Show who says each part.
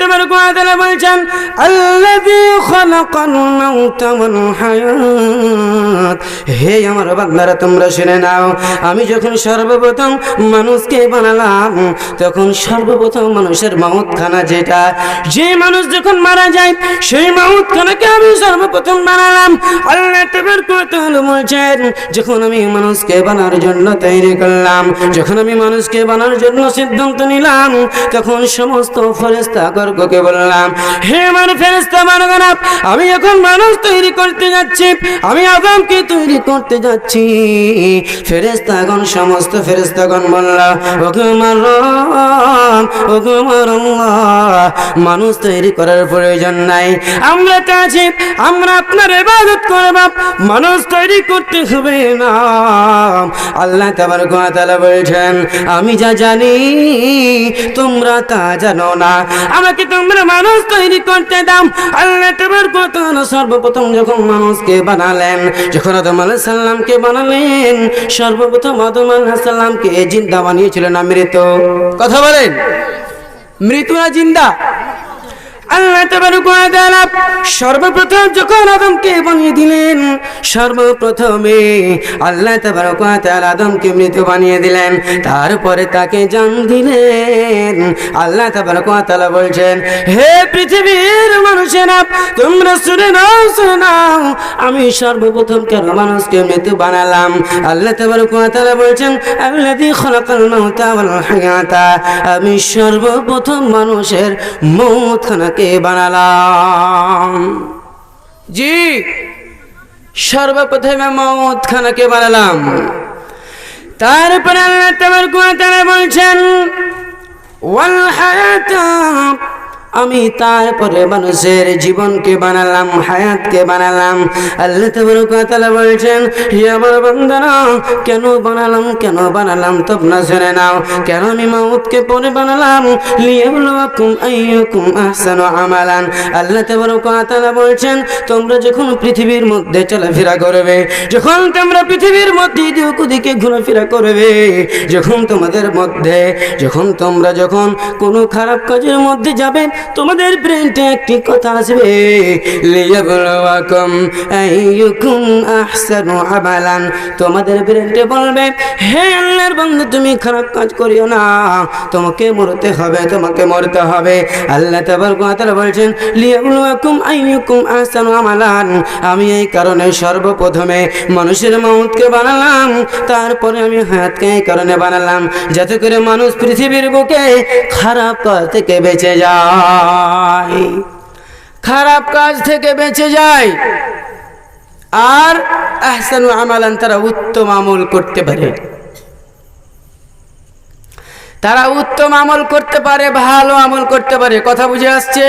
Speaker 1: তোমার কোয়াদালা বলছেন ওয়াল হে আমার বান্দারা, তোমরা শুনে নাও, আমি যখন সর্বপ্রথম মানুষকে বানালাম, তখন সর্বপ্রথম মানুষের মাউত খানা যেটা, যে মানুষ যখন মারা যায়, সেই মাউত খানাকে আমি সর্বপ্রথম বানালাম। আল্লাহ তোমার কোয়াদালা বলছেন, যখন আমি মানুষকে বানার জন্য তৈরি করলাম, যখন আমি মানুষকে বানার জন্য সিদ্ধান্ত নিলাম, তখন সমস্ত ফেরেস্তা গর্গকে বললাম হে আমার ফেরেস্তা মানগণ আমি এখন মানুষ তৈরি করতে যাচ্ছি আমি আদমকে তৈরি করতে যাচ্ছি। ফেরেস্তাগণ সমস্ত ফেরেস্তাগণ বললাম ওগো আমার ওগো আমার আল্লাহ, মানুষ তৈরি করার প্রয়োজন নাই। আমরা আছি, আমরা আপনার ইবাদত করব, মানুষ তৈরি করতে হবে না। আল্লাহ তাবার তাআলা বলছেন, আমি যা জানি, তোমরা তা জানো না। আমাকে তোমরা মানুষ তৈরি করতে দাও। আল্লাহ তাবার তাআলা সর্বপ্রথম যখন মানুষকে বানালেন, যখন আদম আলাইহিস সালামকে বানালেন, সর্বপ্রথম আদম আলাইহিস সালামকে জিন্দা বানিয়েছিলেন না মৃত কথা বলেন। মৃত না জিন্দা আল্লাহ তাআলা সর্বপ্রথম যখন আদমকে বানিয়ে দিলেন, সর্বপ্রথমে আল্লাহ তাআলা আদমকে মৃত বানিয়ে দিলেন। তারপরে তাকে জান দিলেন। আল্লাহ তাআলা বলছেন, হে পৃথিবীর মানুষেরা, তোমরা শুনে নাও শুনে নাও, আমি সর্বপ্রথম কেন মানুষকে মৃত বানালাম? আল্লাহ তাআলা বলছেন, আল্লাযী আমি সর্বপ্রথম মানুষের মৌত খানাকে বানালাম। জি সর্বপ্রথমে মৌত খানাকে বানালাম। তারপরে আল্লাহ তোমার তারা বলছেন ওয়াল হায়াতা আমি তারপরে মানুষের জীবনকে বানালাম, হায়াতকে বানালাম। আল্লাহ তাআলা বলছেন, হে আমার বান্দারা, কেন বানালাম কেন বানালাম, তোমরা শুনে নাও। কেন আমি মাউতকে পরে বানালাম? লিয়াবলুয়াকুম আইয়াকুম আহসানু আমালান। আল্লাহ তাআলা বলছেন, তোমরা যখন পৃথিবীর মধ্যে চলাফেরা করবে, যখন তোমরা পৃথিবীর মধ্যে দিক ঘোরাফেরা করবে, যখন তোমাদের মধ্যে, যখন তোমরা যখন কোনো খারাপ কাজের মধ্যে যাবে তোমাদের ব্রেনটা একটি কথা আসবে লিয়াবলুয়াকুম আইয়ুকুম আহসানু আমালান। তোমাদের ব্রেনটা বলবে, হে আল্লাহর বন্ধু তুমি খারাপ কাজ করিও না। তোমাকে মরতে হবে, তোমাকে মরতে হবে। আল্লাহ তাবার তাআলা বলছেন, লিয়াবলুয়াকুম আইয়ুকুম আহসানু আমালান। আমি এই কারণে সর্বপ্রথমে মানুষের মাউতকে বানালাম, তারপরে আমি হায়াতকে এই কারণে বানালাম, যাতে করে মানুষ পৃথিবীর বুকে খারাপ কাজ থেকে বেঁচে যায়। খারাপ কাজ থেকে বেঁচে যায়। আর আহসানু আমালান তারা উত্তম আমল করতে পারে। তারা উত্তম আমল করতে পারে, ভালো আমল করতে পারে। কথা বুঝে আসছে?